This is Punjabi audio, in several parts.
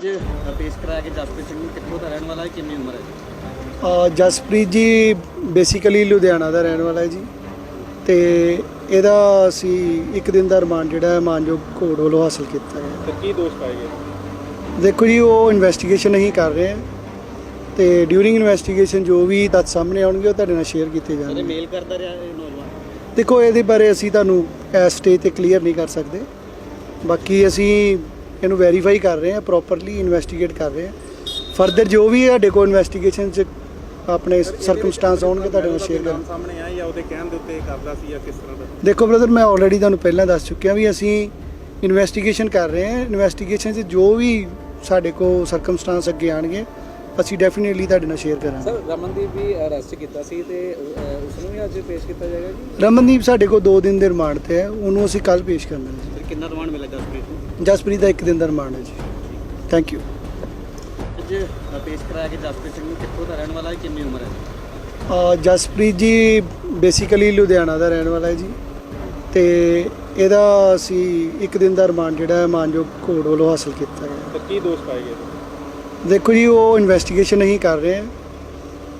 ਅੱਜ ਪੇਸ਼ ਕਰਾਇਆ ਕਿ ਜਸਪ੍ਰੀਤ ਸਿੰਘ ਨੂੰ ਕਿੱਥੋਂ ਦਾ ਰਹਿਣ ਵਾਲਾ ਹੈ ਕਿੰਨੀ ਉਮਰ ਹੈ? ਜੀ ਅ, ਜਸਪ੍ਰੀਤ ਜੀ ਬੇਸਿਕਲੀ ਲੁਧਿਆਣਾ ਦਾ ਰਹਿਣ ਵਾਲਾ ਹੈ ਜੀ। ਤੇ ਇਹਦਾ ਅਸੀਂ ਇੱਕ ਦਿਨ ਦਾ ਰਿਮਾਂਡ ਜਿਹੜਾ ਹੈ ਮਾਨਯੋਗ ਕੋਰਟ ਵੱਲੋਂ ਹਾਸਲ ਕੀਤਾ ਹੈ ਤੇ ਕੀ ਦੋਸ਼ ਪਾਏ ਗਏ? ਦੇਖੋ ਜੀ ਉਹ ਇਨਵੈਸਟੀਗੇਸ਼ਨ ਅਸੀਂ ਕਰ ਰਹੇ ਤੇ ਡਿਊਰਿੰਗ ਇਨਵੈਸਟੀਗੇਸ਼ਨ ਜੋ ਵੀ ਤੱਥ ਸਾਹਮਣੇ ਆਉਣਗੇ ਉਹ ਤੁਹਾਡੇ ਨਾਲ ਸ਼ੇਅਰ ਕੀਤੇ ਜਾਣਗੇ। ਮੇਲ ਕਰਦਾ ਰਿਹਾ ਇਹ ਨੌਜਵਾਨ? ਦੇਖੋ ਇਹਦੇ ਬਾਰੇ ਅਸੀਂ ਤੁਹਾਨੂੰ ਇਸ ਸਟੇਜ ਤੇ ਕਲੀਅਰ ਨਹੀਂ ਕਰ ਸਕਦੇ। ਬਾਕੀ ਅਸੀਂ ਇਹਨੂੰ ਵੈਰੀਫਾਈ ਕਰ ਰਹੇ ਹਾਂ ਪ੍ਰੋਪਰਲੀ ਇਨਵੈਸਟੀਗੇਟ ਕਰ ਰਹੇ ਹਾਂ। ਫਰਦਰ ਜੋ ਵੀ ਸਾਡੇ ਕੋਲ ਇਨਵੈਸਟੀਗੇਸ਼ਨ ਚ ਆਪਣੇ ਸਰਕਮਸਟੈਂਸ ਆਉਣਗੇ ਤੁਹਾਡੇ ਨਾਲ ਸ਼ੇਅਰ ਕਰਾਂਗੇ ਸਾਹਮਣੇ ਆਇਆ ਜਾਂ ਉਹਦੇ ਕਹਿਣ ਦੇ ਉੱਤੇ ਕਰਦਾ ਸੀ ਜਾਂ ਕਿਸ ਤਰ੍ਹਾਂ ਦਾ? ਦੇਖੋ ਬ੍ਰਦਰ ਮੈਂ ਆਲਰੇਡੀ ਤੁਹਾਨੂੰ ਪਹਿਲਾਂ ਦੱਸ ਚੁੱਕਿਆ ਵੀ ਅਸੀਂ ਇਨਵੈਸਟੀਗੇਸ਼ਨ ਕਰ ਰਹੇ ਹਾਂ। ਇਨਵੈਸਟੀਗੇਸ਼ਨ 'ਚ ਜੋ ਵੀ ਸਾਡੇ ਕੋਲ ਸਰਕਮਸਟੈਂਸ ਅੱਗੇ ਆਣਗੇ ਅਸੀਂ ਡੈਫੀਨਿਟਲੀ ਤੁਹਾਡੇ ਨਾਲ ਸ਼ੇਅਰ ਕਰਾਂਗੇ। ਸਰ ਰਮਨਦੀਪ ਵੀ ਅਰੈਸਟ ਕੀਤਾ ਸੀ ਤੇ ਉਸ ਨੂੰ ਵੀ ਅੱਜ ਪੇਸ਼ ਕੀਤਾ ਜਾਏਗਾ ਜੀ? ਰਮਨਦੀਪ ਸਾਡੇ ਕੋਲ 2 ਦਿਨ ਦੇ ਰਿਮਾਂਡ ਤੇ ਹੈ ਉਹਨੂੰ ਅਸੀਂ ਕੱਲ ਪੇਸ਼ ਕਰਨਾ ਹੈ ਫਿਰ ਕਿੰਨਾ ਰਿਮਾਂਡ ਮਿਲਿਆ ਜਸਪ੍ਰੀਤ ਨੂੰ? ਜਸਪ੍ਰੀਤ ਦਾ 1 ਦਿਨ ਦਾ ਰਿਮਾਂਡ ਹੈ ਜੀ। ਥੈਂਕ ਯੂ ਅੱਜ ਪੇਸ਼ ਕਰਾਇਆ ਕਿ ਜਸਪ੍ਰੀਤ ਸਿੰਘ ਨੂੰ ਕਿੱਥੋਂ ਦਾ ਰਹਿਣ ਵਾਲਾ ਹੈ ਕਿੰਨੀ ਉਮਰ ਹੈ? ਜੀ ਅ, ਜਸਪ੍ਰੀਤ ਜੀ ਬੇਸਿਕਲੀ ਲੁਧਿਆਣਾ ਦਾ ਰਹਿਣ ਵਾਲਾ ਹੈ ਜੀ। ਤੇ ਇਹਦਾ ਅਸੀਂ ਇੱਕ ਦਿਨ ਦਾ ਰਿਮਾਂਡ ਜਿਹੜਾ ਹੈ ਮਾਨਯੋਗ ਕੋਰਟ ਵੱਲੋਂ ਹਾਸਲ ਕੀਤਾ ਹੈ। ਤੇ ਕੀ ਦੋਸ਼ ਪਾਏ ਗਏ ਦੇਖੋ ਜੀ ਉਹ ਇਨਵੈਸਟੀਗੇਸ਼ਨ ਅਸੀਂ ਕਰ ਰਹੇ ਹਾਂ।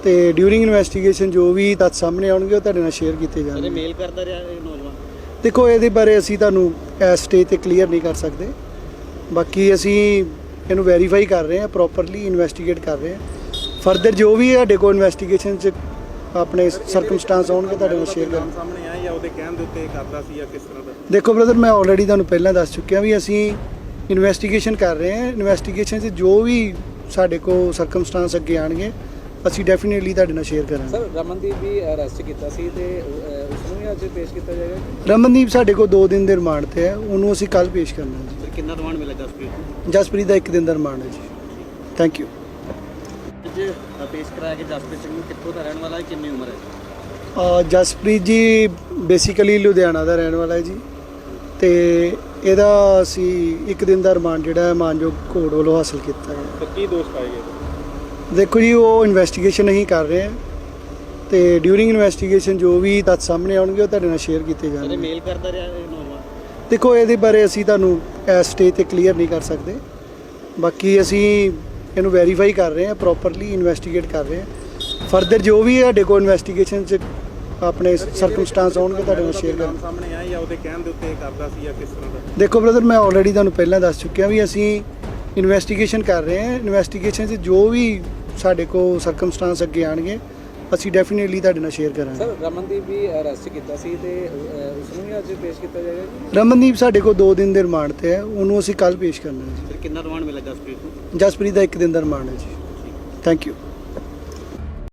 ਤੇ ਡਿਊਰਿੰਗ ਇਨਵੈਸਟੀਗੇਸ਼ਨ ਜੋ ਵੀ ਤੱਥ ਸਾਹਮਣੇ ਆਉਣਗੇ ਉਹ ਤੁਹਾਡੇ ਨਾਲ ਸ਼ੇਅਰ ਕੀਤੇ ਜਾਣਗੇ। ਮੇਲ ਕਰਦਾ ਰਿਹਾ ਇਹ ਨੌਜਵਾਨ? ਦੇਖੋ ਇਹਦੇ ਬਾਰੇ ਅਸੀਂ ਤੁਹਾਨੂੰ ਇਸ ਸਟੇਜ ਤੇ ਕਲੀਅਰ ਨਹੀਂ ਕਰ ਸਕਦੇ। ਬਾਕੀ ਅਸੀਂ ਇਹਨੂੰ ਵੈਰੀਫਾਈ ਕਰ ਰਹੇ ਹਾਂ ਪ੍ਰੋਪਰਲੀ ਇਨਵੈਸਟੀਗੇਟ ਕਰ ਰਹੇ ਹਾਂ। ਫਰਦਰ ਜੋ ਵੀ ਸਾਡੇ ਕੋਲ ਇਨਵੈਸਟੀਗੇਸ਼ਨ ਚ ਆਪਣੇ ਸਰਕਮਸਟੈਂਸ ਆਉਣਗੇ ਤੁਹਾਡੇ ਨਾਲ ਸ਼ੇਅਰ ਕਰਾਂਗੇ। ਸਾਹਮਣੇ ਆਇਆ ਜਾਂ ਉਹਦੇ ਕਹਿਣ ਦੇ ਉੱਤੇ ਕਰਦਾ ਸੀ ਜਾਂ ਕਿਸ ਤਰ੍ਹਾਂ ਦਾ? ਦੇਖੋ ਬ੍ਰਦਰ ਮੈਂ ਆਲਰੇਡੀ ਤੁਹਾਨੂੰ ਪਹਿਲਾਂ ਦੱਸ ਚੁੱਕਿਆ ਵੀ ਅਸੀਂ ਇਨਵੈਸਟੀਗੇਸ਼ਨ ਕਰ ਰਹੇ ਹਾਂ। ਇਨਵੈਸਟੀਗੇਸ਼ਨ 'ਚ ਜੋ ਵੀ ਸਾਡੇ ਕੋਲ ਸਰਕਮਸਟੈਂਸ ਅੱਗੇ ਆਣਗੇ ਅਸੀਂ ਡੈਫੀਨਿਟਲੀ ਤੁਹਾਡੇ ਨਾਲ ਸ਼ੇਅਰ ਕਰਾਂਗੇ। ਸਰ ਰਮਨਦੀਪ ਵੀ ਅਰੈਸਟ ਕੀਤਾ ਸੀ ਤੇ ਉਸ ਨੂੰ ਵੀ ਅੱਜ ਪੇਸ਼ ਕੀਤਾ ਜਾਏਗਾ? ਜੀ ਰਮਨਦੀਪ ਸਾਡੇ ਕੋਲ 2 ਦਿਨ ਦੇ ਰਿਮਾਂਡ ਤੇ ਹੈ ਉਹਨੂੰ ਅਸੀਂ ਕੱਲ ਪੇਸ਼ ਕਰਨਾ ਹੈ ਫਿਰ ਕਿੰਨਾ ਰਿਮਾਂਡ ਮਿਲਿਆ ਜਸਪ੍ਰੀਤ ਨੂੰ? ਜੀ ਜਸਪ੍ਰੀਤ ਦਾ 1 ਦਿਨ ਦਾ ਰਿਮਾਂਡ ਹੈ ਜੀ। ਥੈਂਕ ਯੂ ਅੱਜ ਪੇਸ਼ ਕਰਾਇਆ ਕਿ ਜਸਪ੍ਰੀਤ ਸਿੰਘ ਨੂੰ ਕਿੱਥੋਂ ਦਾ ਰਹਿਣ ਵਾਲਾ ਹੈ ਕਿੰਨੀ ਉਮਰ ਹੈ? ਜੀ ਅ, ਜਸਪ੍ਰੀਤ ਜੀ ਬੇਸਿਕਲੀ ਲੁਧਿਆਣਾ ਦਾ ਰਹਿਣ ਵਾਲਾ ਹੈ ਜੀ। ਤੇ ਇਹਦਾ ਅਸੀਂ ਇੱਕ ਦਿਨ ਦਾ ਰਿਮਾਂਡ ਜਿਹੜਾ ਹੈ ਮਾਨਯੋਗ ਕੋਰਟ ਵੱਲੋਂ ਹਾਸਲ ਕੀਤਾ ਹੈ ਤੇ ਕੀ ਦੋਸ਼ ਪਾਏ ਗਏ? ਦੇਖੋ ਜੀ ਉਹ ਇਨਵੈਸਟੀਗੇਸ਼ਨ ਅਸੀਂ ਕਰ ਰਹੇ। ਹਾਂ ਤੇ ਡਿਊਰਿੰਗ ਇਨਵੈਸਟੀਗੇਸ਼ਨ ਜੋ ਵੀ ਤੱਥ ਸਾਹਮਣੇ ਆਉਣਗੇ ਉਹ ਤੁਹਾਡੇ ਨਾਲ ਸ਼ੇਅਰ ਕੀਤੇ ਜਾਣਗੇ। ਮੇਲ ਕਰਦਾ ਰਿਹਾ ਇਹ ਨੌਜਵਾਨ? ਦੇਖੋ ਇਹਦੇ ਬਾਰੇ ਅਸੀਂ ਤੁਹਾਨੂੰ ਇਸ ਸਟੇਜ ਤੇ ਕਲੀਅਰ ਨਹੀਂ ਕਰ ਸਕਦੇ। ਬਾਕੀ ਅਸੀਂ ਇਹਨੂੰ ਵੈਰੀਫਾਈ ਕਰ ਰਹੇ ਹਾਂ ਪ੍ਰੋਪਰਲੀ ਇਨਵੈਸਟੀਗੇਟ ਕਰ ਰਹੇ ਹਾਂ। ਫਰਦਰ ਜੋ ਵੀ ਸਾਡੇ ਕੋਲ ਇਨਵੈਸਟੀਗੇਸ਼ਨ ਚ ਆਪਣੇ ਸਰਕਮਸਟੈਂਸ ਆਉਣਗੇ ਤੁਹਾਡੇ ਨਾਲ ਸ਼ੇਅਰ ਕਰਾਂਗੇ ਸਾਹਮਣੇ ਆਇਆ ਜਾਂ ਉਹਦੇ ਕਹਿਣ ਦੇ ਉੱਤੇ ਕਰਦਾ ਸੀ ਜਾਂ ਕਿਸ ਤਰ੍ਹਾਂ ਦਾ? ਦੇਖੋ ਬ੍ਰਦਰ ਮੈਂ ਆਲਰੇਡੀ ਤੁਹਾਨੂੰ ਪਹਿਲਾਂ ਦੱਸ ਚੁੱਕਿਆ ਵੀ ਅਸੀਂ ਇਨਵੈਸਟੀਗੇਸ਼ਨ ਕਰ ਰਹੇ ਹਾਂ। ਇਨਵੈਸਟੀਗੇਸ਼ਨ 'ਚ ਜੋ ਵੀ ਸਾਡੇ ਕੋਲ ਸਰਕਮਸਟੈਂਸ ਅੱਗੇ ਆਣਗੇ ਅਸੀਂ ਡੈਫੀਨਿਟਲੀ ਤੁਹਾਡੇ ਨਾਲ ਸ਼ੇਅਰ ਕਰਾਂਗੇ। ਸਰ ਰਮਨਦੀਪ ਵੀ ਅਰੈਸਟ ਕੀਤਾ ਸੀ ਤੇ ਉਸ ਨੂੰ ਵੀ ਅੱਜ ਪੇਸ਼ ਕੀਤਾ ਜਾਏਗਾ ਜੀ? ਰਮਨਦੀਪ ਸਾਡੇ ਕੋਲ 2 ਦਿਨ ਦੇ ਰਿਮਾਂਡ ਤੇ ਹੈ ਉਹਨੂੰ ਅਸੀਂ ਕੱਲ ਪੇਸ਼ ਕਰਨਾ ਹੈ ਫਿਰ ਕਿੰਨਾ ਰਿਮਾਂਡ ਮਿਲਿਆ ਜਸਪ੍ਰੀਤ ਨੂੰ? ਜੀ ਜਸਪ੍ਰੀਤ ਦਾ 1 ਦਿਨ ਦਾ ਰਿਮਾਂਡ ਹੈ ਜੀ। Thank you